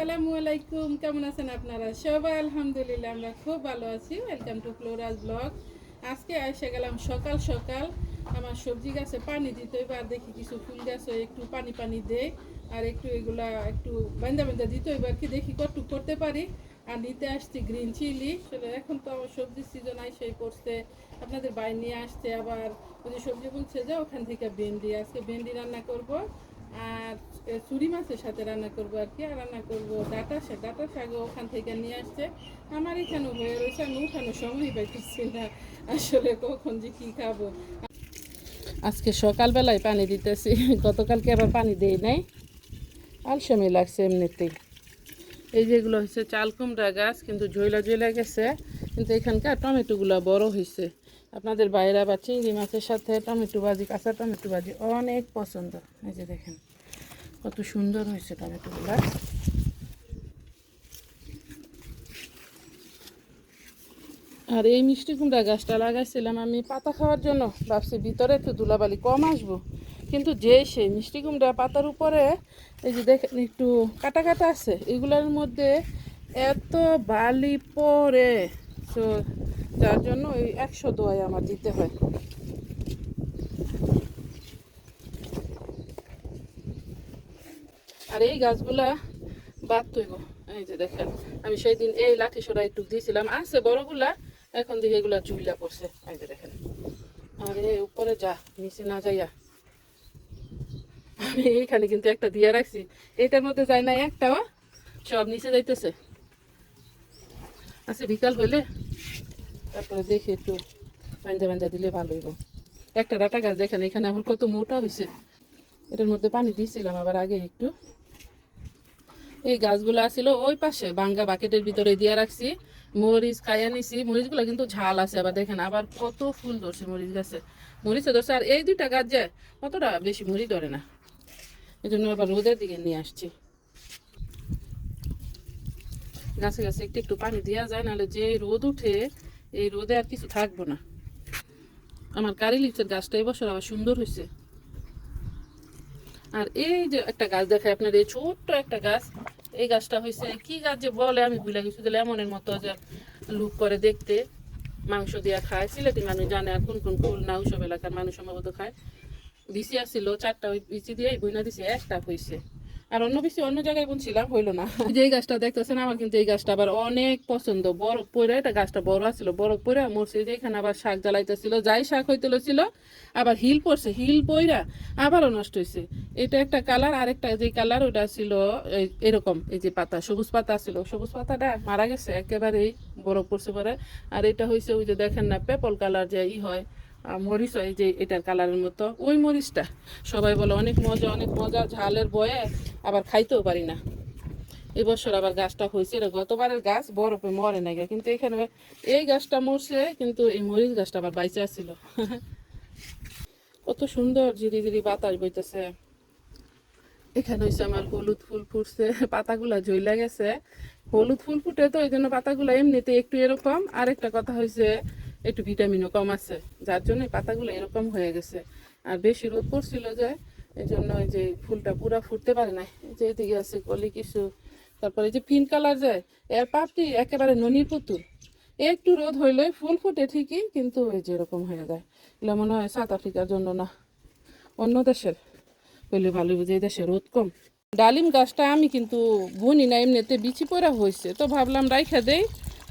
আসসালামু আলাইকুম, কেমন আছেন আপনারা? সবাই আলহামদুলিল্লাহ, আমরা খুব ভালো আছি। ওয়েলকাম টু ফ্লোরাজ ব্লগ আজকে এসে গেলাম সকাল সকাল। আমার সবজি গাছে পানি দিতে আর দেখি কিছু ফুল গাছে একটু পানি পানি দেই আর একটু এগুলা একটু বান্দা বান্দা দিতে আর কি দেখি কতটুকু করতে পারি। আর নিতে আসছি গ্রিন চিলি এখন তো আমার সবজির সিজন আইসেই পড়ছে। আপনাদের বাইরে নিয়ে আসছে আবার, ওই যে সবজি বলছে যে ওখান থেকে ভেন্ডি। আজকে ভেন্ডি রান্না করব। আর চুরি মাছের সাথে রান্না করব আর কি, আর রান্না করব ডাটা শাক ডাটা শাকও ওখান থেকে নিয়ে আসছে। আমার এখানে হয়ে রয়েছে, আমি উঠানো সময় পাইতেছি না, আসলে কখন যে কি খাব। আজকে সকালবেলায় পানি দিতেছি, গতকালকে আবার পানি দেই নাই। আলসামি লাগছে এমনিতেই এই যেগুলো হচ্ছে চাল কুমড়া গাছ, কিন্তু ঝইলা ঝইলা গেছে, কিন্তু এখানকার টমেটোগুলো বড় হয়েছে আপনাদের বাইরে বা চিংড়ি মাছের সাথে টমেটো ভাজি, কাঁচা টমেটো ভাজি অনেক পছন্দ। এই যে দেখেন, কত সুন্দর হয়েছে টমেটোগুলো। আর এই মিষ্টি কুমড়া গাছটা লাগাইছিলাম আমি পাতা খাওয়ার জন্য। ভাবছি ভিতরে একটু ধুলাবালি কম আসব। কিন্তু যে সেই মিষ্টি কুমড়া পাতার উপরে এই যে দেখেন একটু কাটা কাটা আছে, এগুলোর মধ্যে এত বালি পরে তো যার জন্য ওই একশো দোয়াই আমার দিতে হয়। আর এই গাছগুলা বাদ তৈব এই যে দেখেন, আমি সেই দিন এই লাঠি সরা টুক দিয়েছিলাম, আছে বড়গুলা, এখন দিকে এগুলা চুইলা পড়ছে, এই যে দেখেন। আর এই উপরে যা, নিচে না যাইয়া। আমি এইখানে কিন্তু একটা দিয়ে রাখছি, এটার মধ্যে যায় না একটাও সব নিচে যাইতেছে। আচ্ছা বিকাল হইলে তারপরে দেখে একটু বান্ধা বান্ধা দিলে ভালো হইব। একটা ডাটা গাছ দেখেন, এখানে আমার কত মোটা হয়েছে এটার মধ্যে পানি দিয়েছিলাম আবার আগে একটু। এই গাছগুলো আছিল ওই পাশে বাঙ্গা বাকেটের ভিতরে দিয়ে রাখছি। মরিচ খাইয়া নিছি। মরিচগুলো কিন্তু ঝাল আছে, আবার দেখেন আবার কত ফুল ধরছে মরিচ গাছে। মরিচে ধরছে, আর এই দুইটা গাছ যে অতটা বেশি মরিচ ধরে না। এই জন্য আবার রোদের দিকে নিয়ে আসছি। গাছে গাছে একটু একটু পানি দেওয়া যায়, নাহলে যে রোদ উঠে এই রোদে আর কিছু থাকব না। আমার কারি লিচের গাছটা এবছর আবার সুন্দর হয়েছে। আর এই যে একটা গাছ দেখায় আপনার, এই ছোট্ট একটা গাছ, এই গাছটা হয়েছে, কি গাছ যে বলে আমি ভুলে গেছি এমনের মতো যে লুক করে দেখতে। মাংস দিয়া খায়, সিলেটি মানুষ জানে আর কোন কোন ফুল না ওইসব এলাকার মানুষ সম্ভবত খায়। বিচি আসছিল চারটা ওই বিচি দিয়ে বইনা দিছে, একটা হয়েছে। আর অন্য বেশি অন্য জায়গায় বুনছিলাম হইল না। যে গাছটা দেখতেছেন, আমার কিন্তু এই গাছটা আবার অনেক পছন্দ। বড় পয়রা এটা গাছটা বড় আছিল, বড় পয়রা মরছে যে এখানে আবার শাক জ্বালাইতেছিল, যাই শাক হইতেল ছিল আবার হিল পড়ছে, হিল পয়রা আবারও নষ্ট হয়েছে এটা একটা কালার, আরেকটা যে কালার, ওটা ছিল এরকম, এই যে পাতা, সবুজ পাতা ছিল। সবুজ পাতাটা মারা গেছে, একেবারেই বরফ পড়ছে পরে। আর এটা হয়েছে ওই যে দেখেন না, পেপল কালার যে ই হয় মরিচ হয় যে এটার কালারের মতো। ওই মরিচটা। সবাই বলে অনেক মজা অনেক মজা। ঝালের বয়ে আবার খাইতেও পারি না। এবছর আবার গাছটা হয়েছে। এটা গতবারের গাছ, বরফে মরে না কিন্তু এখানে এই গাছটা মরছে, কিন্তু এই মরিচ গাছটা আবার বাইচে ছিল কত সুন্দর ঝিরি ঝিরি বাতাস বইতেছে। এখানে হয়েছে আমার হলুদ ফুল ফুটছে, পাতাগুলা ঝইলা গেছে। হলুদ ফুল ফুটে তো এই জন্য পাতাগুলো এমনিতে একটু এরকম। আরেকটা কথা হয়েছে একটু ভিটামিনও কম আছে। যার জন্য পাতাগুলো এরকম হয়ে গেছে। আর বেশি রোদ পড়ছিল যে এই জন্য যে ফুলটা পুরা ফুটতে পারে না যে এদিকে আছে কলি কিছু তারপরে যে পিঙ্ক কালার যায় এর পাপটি একেবারে ননির পুতুল। একটু রোদ হইলে ফুল ফুটে ঠিকই, কিন্তু ওই যে এরকম হয়ে যায়। এগুলো মনে হয় সাউথ আফ্রিকার জন্য না, অন্য দেশের। হইলে ভালো বুঝে এই দেশে রোদ কম। ডালিম গাছটা আমি কিন্তু বুনি না, এমনিতে বিচি পড়া হয়েছে তো ভাবলাম রাইখা দেই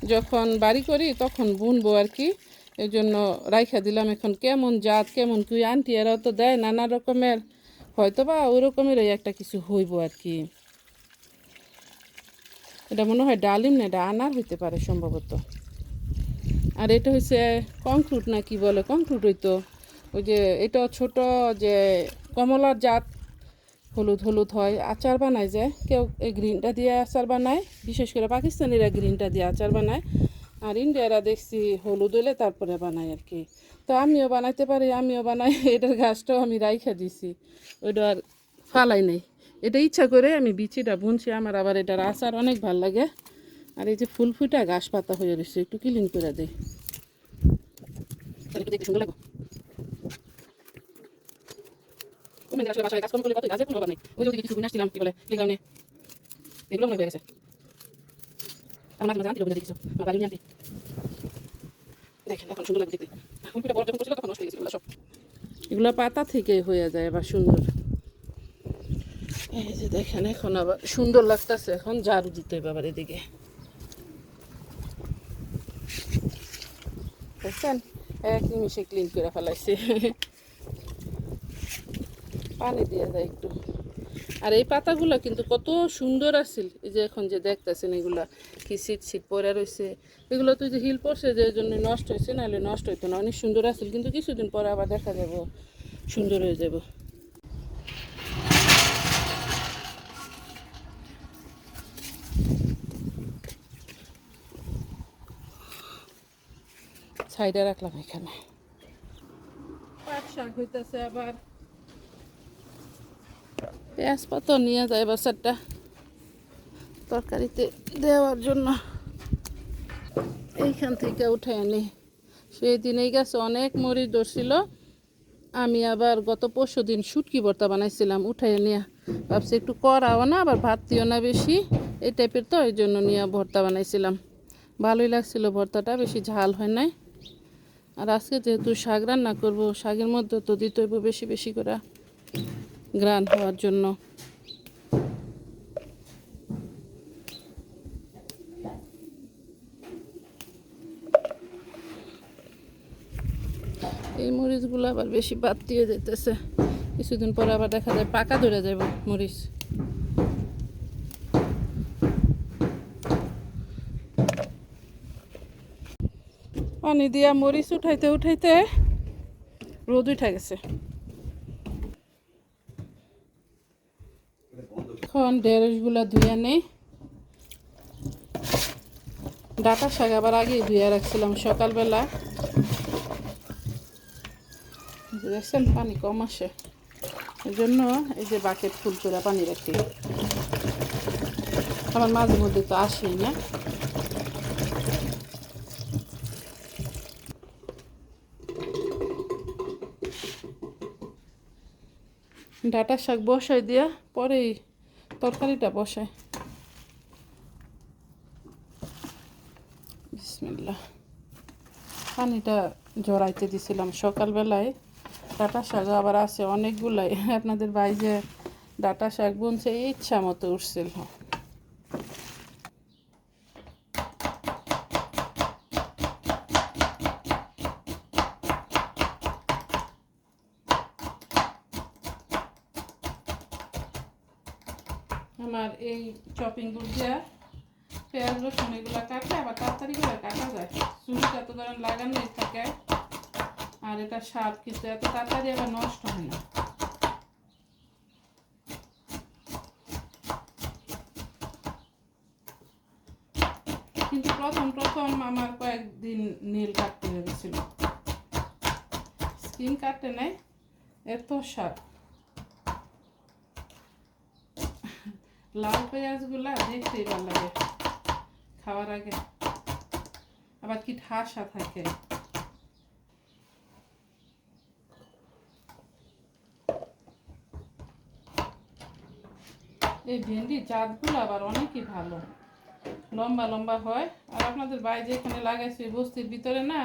যখন বাড়ি করি, তখন বুনবো আর কি। এই জন্য রাইখা দিলাম এখন কেমন জাত, কেমন তুই আন্টি, এরাও তো দেয় নানা রকমের। হয়তো বা ওই রকমেরই একটা কিছু হইব আর কি। এটা মনে হয় ডালিম না, এটা আনার হইতে পারে সম্ভবত। আর এটা হচ্ছে কংক্রুট না কি বলে? কংক্রুট হইতো। ওই যে এটা ছোট যে কমলার জাত। হলুদ হলুদ হয়, আচার বানায় যে। কেউ এই গ্রিনটা দিয়ে আচার বানায়, বিশেষ করে পাকিস্তানিরা গ্রিনটা দিয়ে আচার বানায়। আর ইন্ডিয়ারা দেখছি হলুদ হলে তারপরে বানায় আর কি। তো আমিও বানাইতে পারি, আমিও বানাই, এটার গাছটাও আমি রাইখা দিছি। ওইটা আর ফালাই নেই। এটা ইচ্ছা করে আমি বিচিটা বুনছি, আমার আবার এটার আচার অনেক ভালো লাগে। আর এই যে ফুল ফুটা গাছ পাতা হয়ে রয়েছে, একটু ক্লিন করে দেয় কমে আসলে বাসায় কাজ কম করলে কত গাছের কোনো অভাব নেই। ওই যে ওদিকে কিছু বুনে আসছিলাম কি বলে প্লেগ্রাউন্ডে এগুলো মনে হয়ে গেছে। আমার মাঝে মাঝে আনতে দেখছ আমার বাড়ি আনতে দেখেন এখন সুন্দর লাগে দেখতে। বড় যখন করছিল তখন নষ্ট হয়ে গেছিল সব। এগুলো পাতা থেকে হয়ে যায় আবার সুন্দর। এই যে দেখেন এখন আবার সুন্দর লাগতেছে এখন ঝাড়ু দিতে হবে আবার এদিকে। দেখছেন? এক নিমিষে ক্লিন করে ফেলাইছে। পানি দিয়ে দেয় একটু। আর এই পাতাগুলো কিন্তু কত সুন্দর আছিল। এই যে এখন যে দেখতেছেন এগুলা কি সিট সিট পরে রয়েছে এগুলো তো যে হিল পড়ছে যে জন্য নষ্ট হয়েছে নাহলে নষ্ট হইতো না। অনেক সুন্দর আছিল, কিন্তু কিছুদিন পরে আবার দেখা যাব, সুন্দর হয়ে যাব। সাইডে রাখলাম এখানে। পাট শাক হইতেছে আবার। পেঁয়াজ পাতা নিয়ে যায় বাসারটা তরকারিতে দেওয়ার জন্য। এইখান থেকে উঠে আনি। সেই দিন এই গাছে অনেক মরিচ ধরছিল। আমি আবার গত পরশু দিন শুটকি ভর্তা বানাইছিলাম উঠাই নিয়ে। ভাবছি একটু করাও না, আবার ভাত দিও না বেশি। এই টাইপের তো, এই জন্য নিয়ে ভর্তা বানাইছিলাম। ভালোই লাগছিল ভর্তাটা, বেশি ঝাল হয় নাই। আর আজকে যেহেতু শাক রান্না করব, শাকের মধ্যে তো দিতে হইব বেশি বেশি করে। গ্রান হওয়ার জন্য। এই মরিচগুলো আবার বেশি বাদ দিয়ে যেতেছে কিছুদিন পরে আবার দেখা যায় পাকা ধরে যাব মরিচ। পানি দিয়া মরিচ উঠাইতে উঠাইতে রোদ উঠা গেছে। এখন ঢেঁড়সগুলা ধুয়ে নেই ডাটা শাক আবার আগে ধুয়ে রাখছিলাম সকালবেলা। দেখছেন, পানি কম আসে। এই জন্য এই যে বাকেট ফুল করে পানি রাখি। আমার মাঝে মধ্যে তো আসেই না। ডাটা শাক বসাই দিয়া পরেই তরকারিটা বসে বিসমিল্লা পানিটা জড়াইতে দিছিলাম সকালবেলায়। ডাটা শাক আবার আছে অনেকগুলাই। আপনাদের বাইরে যে ডাটা শাক বুনছে ইচ্ছা মতো উঠছিল। আমার এই চপিং বোর্ড দিয়া পেঁয়াজ, রসুন, এগুলো কাটলে আবার তাড়াতাড়ি করে কাটা যায়। চুলটা তো ধরেন লাগানোই থাকে আর এটা সাপ কিন্তু এত তাড়াতাড়ি আবার নষ্ট হয় না। কিন্তু প্রথম প্রথম আমার কয়েকদিন নীল কাটতে হয়েছিল স্কিন কাটতে নাই, এত সাপ লাল পেঁয়াজগুলা দেখতেই ভালো লাগে। খাওয়ার আগে। আবার কি ঠাসা থাকে। এই ভেন্ডি জাতগুলো আবার অনেকই ভালো। লম্বা লম্বা হয়। আর আপনাদের বাইরে এখানে লাগাইছে বস্তির ভিতরে না,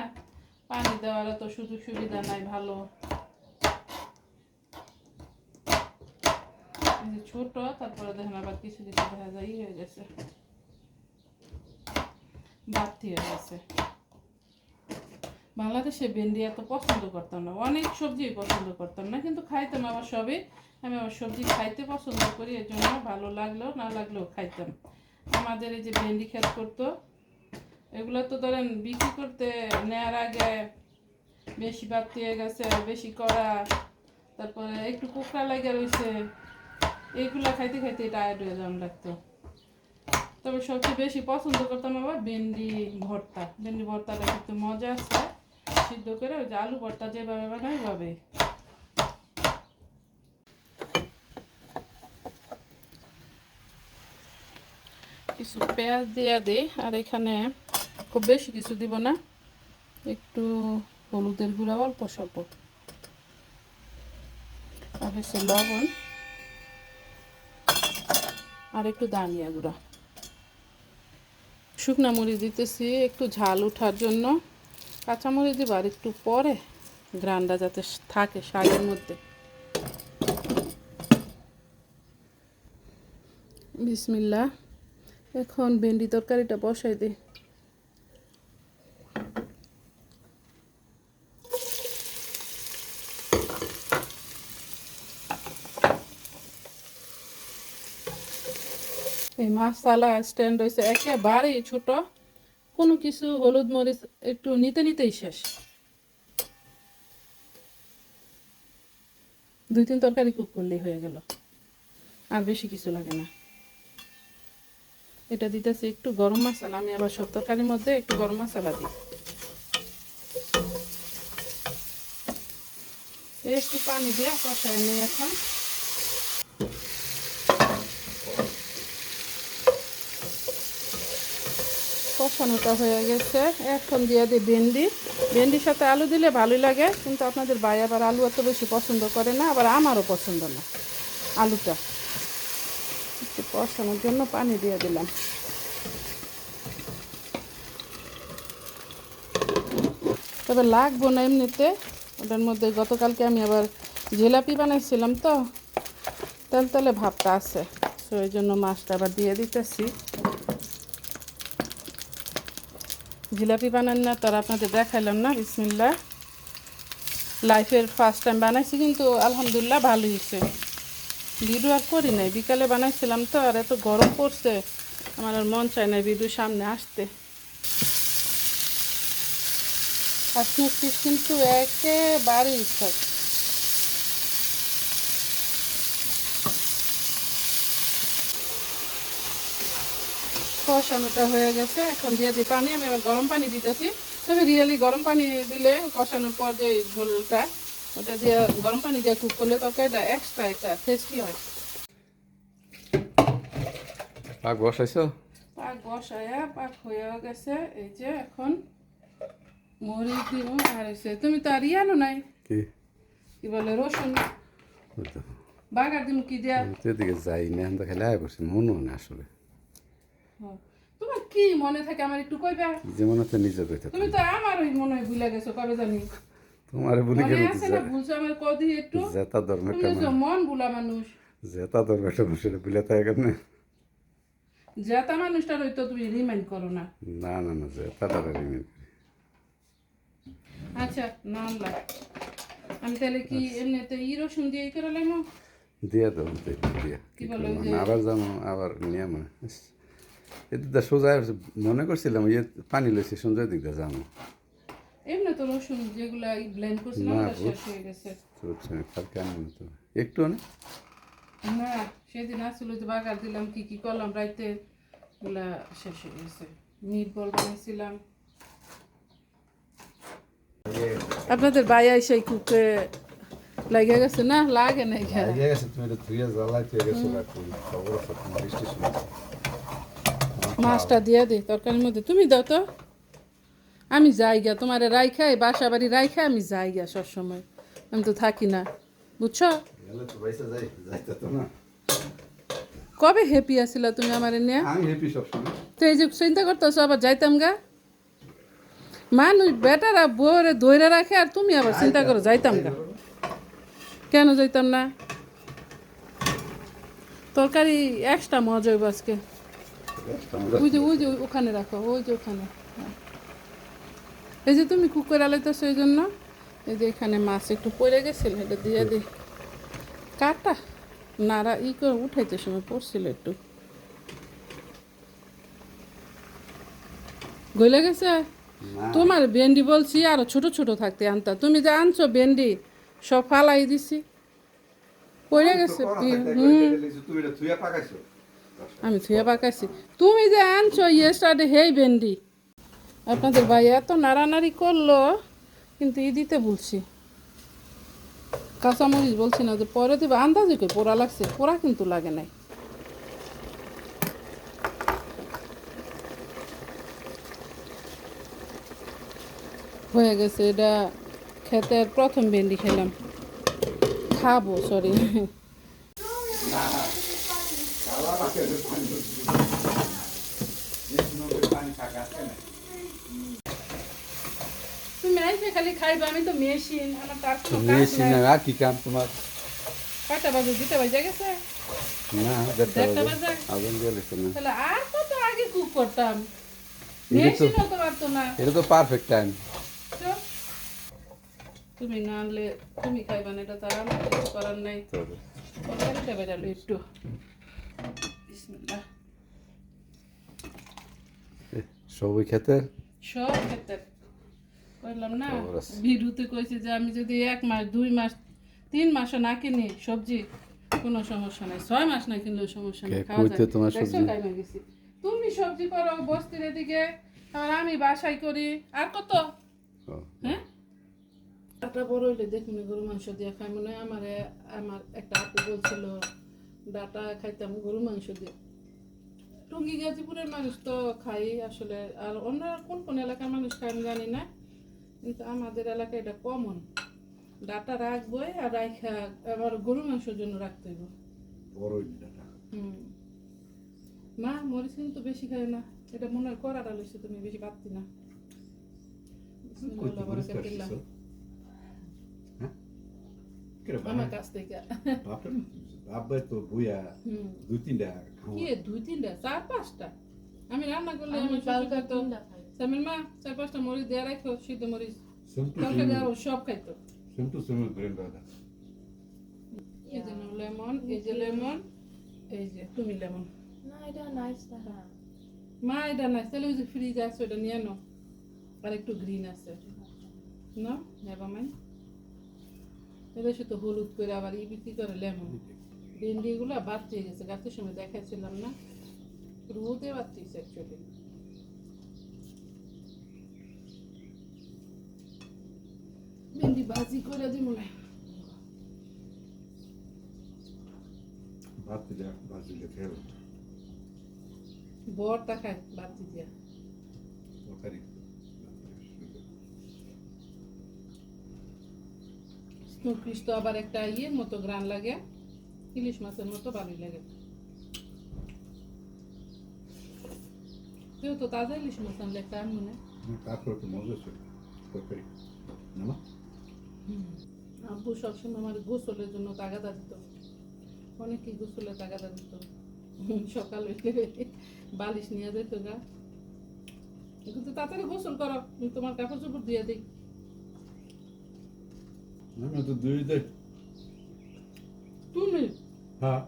পানি দেওয়ার তো সুযোগ সুবিধা নাই ভালো এই যে ছোট, তারপরে দেখেন আবার কিছু কিছু দেখা যায় ই হয়ে গেছে। বাড়তি হয়ে গেছে। বাংলাদেশে ভেন্ডি এত পছন্দ করতাম না। অনেক সবজি পছন্দ করতাম না, কিন্তু খাইতাম আবার সবই। আমি আবার সবজি খাইতে পছন্দ করি, এর জন্য ভালো লাগলেও না লাগলেও খাইতাম। আমাদের এই যে ভেন্ডি খেত করতো, এগুলো তো ধরেন বিক্রি করতে নেওয়ার আগে বেশি বাড়তি হয়ে গেছে, বেশি করা তারপরে একটু কুকড়া লাগে রয়েছে এইগুলা খাইতে খাইতে টায়ার্ড হয়ে যাওয়ার লাগতো। তবে সবচেয়ে বেশি পছন্দ করতাম আবার ভেন্ডি ভর্তা। ভেন্ডি ভর্তাটা কিন্তু মজা আছে সিদ্ধ করে ওই যে আলু ভর্তা যেভাবে বানাই ওইভাবে কিছু পেঁয়াজ দিয়ে দিই, আর এখানে খুব বেশি কিছু দিব না। একটু হলুদের গুঁড়া, অল্প স্বল্প। আর হচ্ছে লবণ। আর একটু দানিয়া গুঁড়া। শুকনো মরিচ দিতেছি, একটু ঝাল ওঠার জন্য। কাঁচামরিচ দিব আর একটু পরে গ্রানটা যাতে থাকে শাড়ির মধ্যে। বিসমিল্লা এখন ভেন্ডি তরকারিটা বসাই দিই। মাসালা স্ট্যান্ড রয়েছে একেবারেই ছোট। কোনো কিছু হলুদ মরিচ একটু নিতে নিতেই শেষ। দুই তিন তরকারি কুক করলেই হয়ে গেল। আর বেশি কিছু লাগে না। এটা দিতেছি একটু গরম মশলা আমি আবার সব তরকারির মধ্যে একটু গরম মশলা দিই। একটু পানি দিয়ে কষায় নিই এখন। কষানোটা হয়ে গেছে। এখন দিয়ে দিই ভেন্ডি। ভেন্ডির সাথে আলু দিলে ভালোই লাগে, কিন্তু আপনাদের ভাই আবার আলু এত বেশি পছন্দ করে না, আবার আমারও পছন্দ না আলুটা। একটু কষানোর জন্য পানি দিয়ে দিলাম। তবে লাগবো না এমনিতে। ওটার মধ্যে গতকালকে আমি আবার জিলাপি বানাইছিলাম তো, তেল তেলে ভাবটা আছে, তো এই জন্য মাছটা আবার দিয়ে দিতেছি। জিলাপি বানান না, তার আপনাদের দেখাইলাম না বিসমিল্লা লাইফের ফার্স্ট টাইম বানাইছি, কিন্তু আলহামদুলিল্লাহ ভালো হয়েছে। ভিডিও আর করি নাই, বিকালে বানাইছিলাম তো, আর এত গরম পড়ছে, আমার আর মন চায় না ভিডিও সামনে আসতে। পিস কিন্তু একেবারেই ইচ্ছা কষানোটা হয়ে গেছে। এখন দিয়ে দিই পানি আমি এবার গরম পানি দিতেছি। তবে রিয়েলি গরম পানি দিলে কষানোর পর যে ঝোলটা ওটা দিয়ে গরম পানি দিয়ে কুক করলে তরকারিটা এক্সট্রা একটা টেস্টি হয়। পাক বসাইছো? পাক বসায়া পাক হয়ে গেছে। এই যে এখন মরিচ দিব আর এসে তুমি তো আর ইয়ানো নাই। কি? কি বলে রসুন। বাগার দিম কি দিয়া? এদিকে যাই না আমি তো খেলে করছি মনে হয় না আসলে। তোমার কি মনে থাকে? আমার একটু কইবা। যে মনে হচ্ছে নিজে কইতে তুমি তো আমার ওই মনে হয় ভুলে গেছো কবে জানি। তোমার বলি মনে আছে না ভুলছো আমার কদি একটু? জেতা ধর্ম তুমি তো মন ভুলা মানুষ। জেতা ধর্ম একটা মানুষের বিলে তাই কেমনে? যেটা মানুষটার হয়তো তুমি রিমাইন্ড করো না। না না না জেতা তারা রিমেন আচ্ছা নামলা আমি তাহলে কি এমনিতে ই রসুন দিয়ে করে লাগবো দিয়া দাও তো দিয়া। কি বলো? আবার যাব আবার নিয়ে মানে এতে তো সোজা মনে করছিলাম ইয়ে পানি লইছি সঞ্জয় দিক যাব। এমনি তো রসুন যেগুলা ব্লেন্ড করছিলাম না, শেষ হয়ে গেছে। তো হচ্ছে কালকে আনব তো? একটু না সেদিন আসছিল যে বাগার দিলাম কি কি করলাম রাইতে ওগুলা শেষ হয়ে গেছে। মিট বল বানাইছিলাম আপনাদের বাইয়া সেই কুকে লাগে গেছে না? লাগে না গেছে তুমি এটা ধুয়ে জ্বালাই তুই গেছো রাখো খবর আছে তোমার স্টেশন মাছটা দিয়ে দে তরকারির মধ্যে। তুমি দাও তো। আমি যাই গা তোমার রাইখাই বাসা বাড়ি রাইখা আমি যাই গা সবসময়। আমি তো থাকি না বুঝছ? কবে হ্যাপি আসিলা তুমি আমার নিয়ে? তো এই যে চিন্তা করতেছো আবার যাইতাম গা? মানুষ বেটারা বউরে দইরা রাখে আর তুমি আবার চিন্তা করো যাইতাম গা। কেন যাইতাম না? তরকারি এক্সট্রা মজা হইব আজকে। ওই যে ওই যে ওখানে রাখো ওই যে ওখানে। এই যে তুমি কুকুর আলাইতেছো এই জন্য এই যে এখানে মাছ একটু পড়ে গেছিল এটা দিয়ে দি কাটা নাড়া ই করে উঠাইতে সময় পড়ছিল একটু গলে গেছে তোমার ভেন্ডি বলছি আরও ছোট ছোট থাকতে আনতা তুমি যে আনছো ভেন্ডি সব ফালাই দিছি পড়ে গেছে হুম আমি থুয়ে পাকাইছি। তুমি যে আনছো ইয়েস্টারডে হেই ভেন্ডি। আপনাদের ভাই এত নাড়ানাড়ি করল, কিন্তু ই দিতে বলছি। কাঁচামরিচ বলছি না, যে পরে দেবে। আন্দাজে কই পোড়া লাগছে? পোড়া কিন্তু লাগে নাই। হয়ে গেছে এটা খেতের প্রথম ভেন্ডি খেলাম। খাব সরি খালি খাইবা আমি তো মেশিন আমার তার মেশিন আর কি কাম তোমার? কয়টা বাজে? দিতে বাজে গেছে? না দেড়টা বাজে। না। তাহলে আর কত আগে কুক করতাম? এটা তো- পারতো না। এটা তো পারফেক্ট টাইম তুমি না আনলে তুমি খাইবা না এটা তো আর আমার কিছু করার নাই। তরকারিটা বেরালো একটু। বিসমিল্লাহ সবই খেতে সব ক্ষেত্রে বললাম না খবর কইছে যে আমি যদি এক মাস দুই মাস তিন মাসও না কিনি সবজি কোনো সমস্যা নাই। ছয় মাস না কিনলেও সমস্যা নেই খাওয়া যায়। তোমার সবজি? তুমি সবজি করো বস্তির এদিকে আর আমি বাসায় করি। আর কত? হ্যাঁ? একটা বড় হইলে দেখুন গরু মাংস দিয়ে খাই মনে হয় আমার আমার একটা আপু বলছিল ডাটা খাইতাম গরু মাংস দিয়ে। টুঙ্গি গাজীপুরের মানুষ তো খাই আসলে। আর অন্য কোন কোন এলাকার মানুষ খাই আমি জানি না। কিন্তু আমাদের এলাকায় এটা কমন ডাটা রাখবই আর রাখা আবার গরু মাংসের জন্য রাখতে হইব। হুম। মা মরিচ কিন্তু বেশি খায় না। এটা মনে হয় করাটা লইছে তুমি বেশি পাচ্ছি না। আমার কাছ থেকে আব্বাই তো হুম দুই তিনটা কি দুই তিনটা চার পাঁচটা আমি রান্না করলে আমি শ্বশুর খাইতো সামির মা চার পাঁচটা মরিচ দেয়া রাখো সিদ্ধ মরিচ টু দেওয়া সব খাইতো সেম টু সেম দাদা এই যে লেমন এই যে লেমন এই যে তুমি লেমন না এটা নাইস দাদা মা এটা নাই তাহলে ওই যে ফ্রিজ আছে ওটা নিয়ে নাও আর একটু গ্রিন আছে না নেবা মাই এদের সাথে হলুদ করে আবার ই বিক্রি করে লেমন ভেন্ডি গুলা বাচ্চে গেছে গাছের সময় দেখাচ্ছিলাম না। রোদে বাচ্চিছে অ্যাকচুয়ালি ভেন্ডি ভাজি করে দিব না। ভাত ফেল বরটা খায় বাচ্চি দিয়া। তরকারি। তো আবার একটা ইয়ের মতো গ্রান লাগে ইলিশ মাছের মতো ভালোই লাগে। কেউ তো তাজা ইলিশ মাছ আনলে একটা আনব না? তারপরে তো মজা ছিল তরকারি। না আব্বু সবসময় আমার গোসলের জন্য তাগাদা দিত। অনেকই গোসলের তাগাদা দিত। সকাল হইলে বালিশ নিয়ে যেত গা। কিন্তু তাড়াতাড়ি গোসল করো আমি তোমার কাপড় চোপড় দিয়ে দিই। আমি তো দুই তুমি হ্যাঁ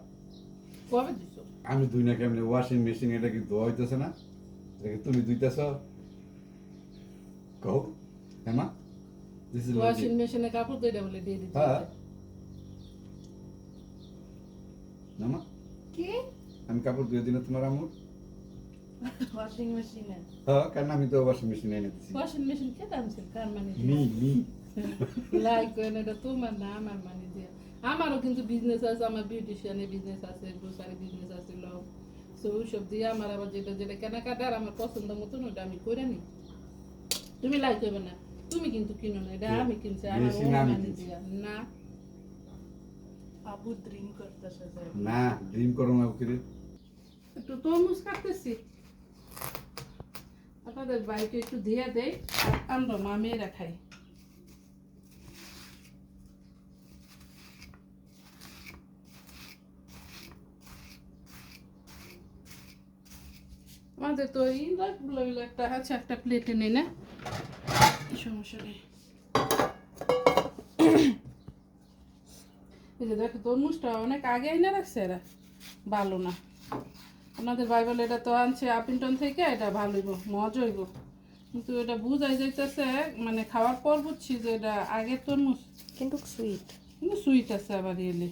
কবে দিছো আমি দুই না কেমনি ওয়াশিং মেশিন এটা কি ধোয়া হইতেছে না এটা কি তুমি দুইতেছ কও হ্যাঁ মা ওয়াশিং মেশিনে কাপড় দিয়ে বলে দিয়ে দিতে হ্যাঁ। না মা কি আমি কাপড় ধুয়ে দিলে তোমার আমুর ওয়াশিং মেশিনে হ্যাঁ কারণ আমি তো ওয়াশিং মেশিন এনে ওয়াশিং মেশিন কে টানছে কার মানে মি মি লাইক করেন এটা তোমার না আমার মানে দিয়ে আমারও কিন্তু বিজনেস আছে আমার বিউটিশিয়ানের বিজনেস আছে গ্রোসারি বিজনেস আছে লব সো ওইসব দিয়ে আমার আবার যেটা যেটা কেনাকাটা আর আমার পছন্দ মতন ওটা আমি করে নিই তুমি লাইক করবে না তুমি কিন্তু কিনো না এটা আমি কিনছি আমার কিনছি। দিয়া। না আবু ড্রিম করতেছে যে না ড্রিম করো না ওকে একটু তরমুজ কাটতেছি আপনাদের বাড়িতে একটু দিয়ে দেই আর আমরা মা মেয়েরা খাই আমাদের তো এই লাগল একটা আছে একটা প্লেটে নেই না সমস্যা নেই। এই যে দেখো তরমুজটা অনেক আগে এনে রাখছে এরা। ভালো না। আপনাদের বাইবেল এটা তো আনছে আপিনটন থেকে এটা ভালো হইব মজা হইব। কিন্তু এটা বুঝাই যাইতেছে মানে খাওয়ার পর বুঝছি যে এটা আগের তরমুজ। কিন্তু সুইট কিন্তু সুইট আছে আবার এলে।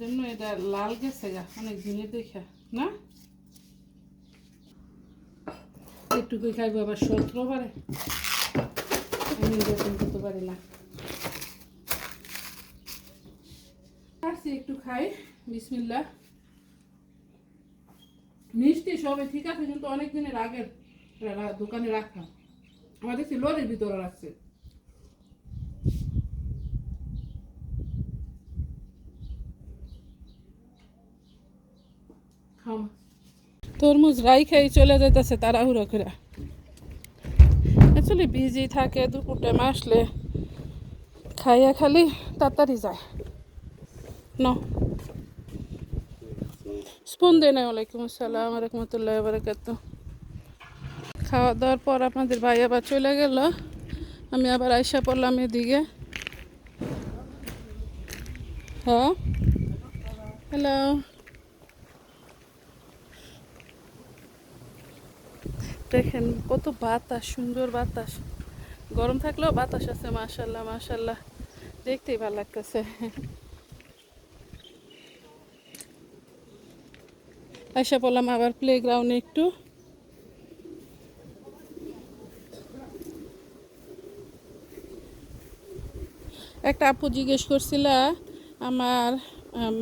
জন্য এটা লাল গেছে গা অনেক দিনে দেখা না? একটুকুই খাইবো, আবার সতেরো পারে আমি এরকম করতে পারি না। একটু খাই। বিসমিল্লা মিষ্টি সবে ঠিক আছে, কিন্তু অনেক দিনের আগের দোকানে রাখা আমার দেখছি লরির ভিতরে রাখছে। খাও মা। তরমুজ রাই খাই চলে যাইতেছে তাড়াহুড়ো করে। অ্যাকচুয়ালি বিজি থাকে, দুপুর টাইম আসলে খাইয়া খালি তাড়াতাড়ি যায়। ন স্পুন দেয় না ওয়ালাইকুম আসসালাম, রহমতুল্লাহ বারকাত। খাওয়া দাওয়ার পর আপনাদের ভাই আবার চলে গেল। আমি আবার আইসা পড়লাম এদিকে। হ্যাঁ? হ্যালো দেখেন কত বাতাস, সুন্দর বাতাস। গরম থাকলেও বাতাস আছে মাশাল্লাহ মাশাল্লাহ দেখতেই ভালো লাগতেছে। আইসা বললাম আবার প্লে গ্রাউন্ডে একটু। একটা আপু জিজ্ঞেস করছিল, আমার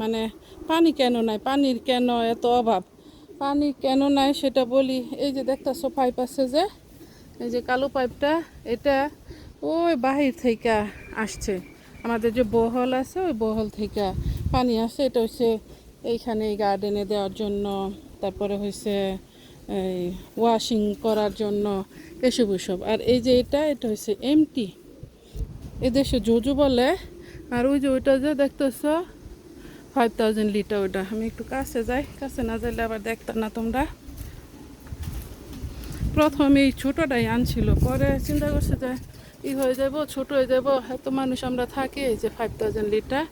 মানে পানি কেন নাই? পানির কেন এত অভাব? পানি কেন নাই সেটা বলি। এই যে দেখতেছো পাইপ আছে যে, এই যে কালো পাইপটা এটা ওই বাহির থেকে আসছে। আমাদের যে বহল আছে, ওই বহল থেকে পানি আসে। এটা হচ্ছে এইখানে এই গার্ডেনে দেওয়ার জন্য, তারপরে হয়েছে এই ওয়াশিং করার জন্য এসব এসব আর এই যে এটা এটা হচ্ছে এমটি এদেশে জোজো বলে, আর ওই যে ওইটা যে দেখতেছ ফাইভ থাউজেন্ড লিটার ওইটা আমি একটু কাছে যাই, কাছে না যাইলে আবার দেখতাম না তোমরা। প্রথমে এই ছোটোটাই আনছিল, পরে চিন্তা করছে যে ই হয়ে যাব, ছোট হয়ে যাব। এত মানুষ আমরা থাকি, এই যে ফাইভ থাউজেন্ড লিটার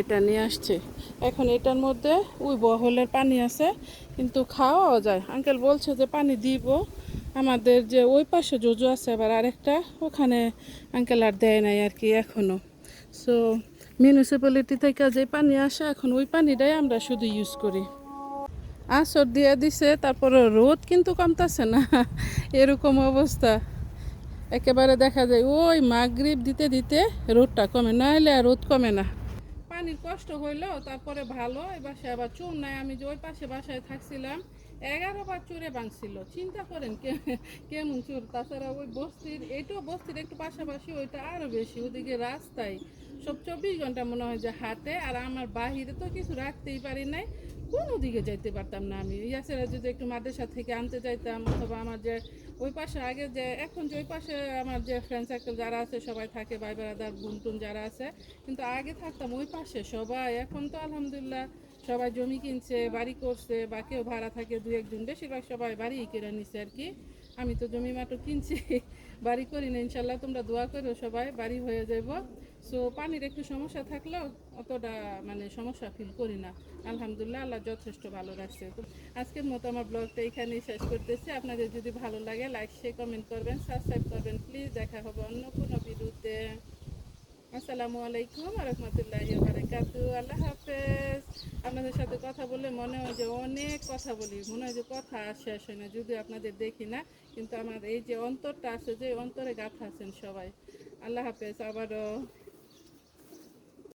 এটা নিয়ে আসছে। এখন এটার মধ্যে ওই বহলের পানি আছে, কিন্তু খাওয়াও যায়। আঙ্কেল বলছে যে পানি দিব। আমাদের যে ওই পাশে জোজো আছে, আবার আরেকটা, ওখানে আঙ্কেল আর দেয় নাই আর কি এখনও সো মিউনিসিপ্যালিটি থেকে যে পানি আসে, এখন ওই পানিটাই আমরা শুধু ইউজ করি। আসর দিয়ে দিছে, তারপরে রোদ কিন্তু কমতাছে না। এরকম অবস্থা। একেবারে দেখা যায়, ওই মাগরিব দিতে দিতে রোদটা কমে না আর রোদ কমে না। পানির কষ্ট হইল তারপরে ভালো এই বাসায় আবার চুন নাই। আমি যে ওই পাশে বাসায় থাকছিলাম এগারো বার চুরে ভাঙছিল। চিন্তা করেন কেমন চুর? তাছাড়া ওই বস্তির এইটাও বস্তির একটু পাশাপাশি ওইটা আরও বেশি। ওদিকে রাস্তায় সব চব্বিশ ঘণ্টা মনে হয় যে হাতে আর আমার বাহিরে তো কিছু রাখতেই পারি নাই। কোনো দিকে যাইতে পারতাম না আমি? ইয়াসেরা যদি একটু মাদ্রাসা থেকে আনতে চাইতাম অথবা আমার যে ওই পাশে আগে যে এখন যে ওই পাশে আমার যে ফ্রেন্ড সার্কেল যারা আছে, সবাই থাকে ভাই বেড়াদার বোন যারা আছে, কিন্তু আগে থাকতাম ওই পাশে সবাই। এখন তো আলহামদুলিল্লাহ সবাই জমি কিনছে, বাড়ি করছে, বা কেউ ভাড়া থাকে দু একজন, বেশিরভাগ সবাই বাড়ি কেড়ে নিছে আর কি। আমি তো জমি মাটো কিনছি, বাড়ি করি না, ইনশাল্লাহ তোমরা দোয়া করো সবাই বাড়ি হয়ে যাব। সো পানির একটু সমস্যা থাকলেও অতটা মানে সমস্যা ফিল করি না। আলহামদুলিল্লাহ, আল্লাহ যথেষ্ট ভালো রাখছে। তো আজকের মতো আমার ব্লগটা এখানেই শেষ করতেছি। আপনাদের যদি ভালো লাগে লাইক শেয়ার কমেন্ট করবেন সাবস্ক্রাইব করবেন। প্লিজ দেখা হবে অন্য কোনো ভিডিওতে আসসালামু আলাইকুম রহমতুল্লাহ বারাকাতু আল্লাহ হাফেজ। আপনাদের সাথে কথা বলে মনে হয় যে অনেক কথা বলি, মনে হয় যে কথা শেষ হয় না যদি আপনাদের দেখি না, কিন্তু আমার এই যে অন্তরটা আছে, যে অন্তরে গাথা আছেন সবাই। আল্লাহ হাফেজ, আবারও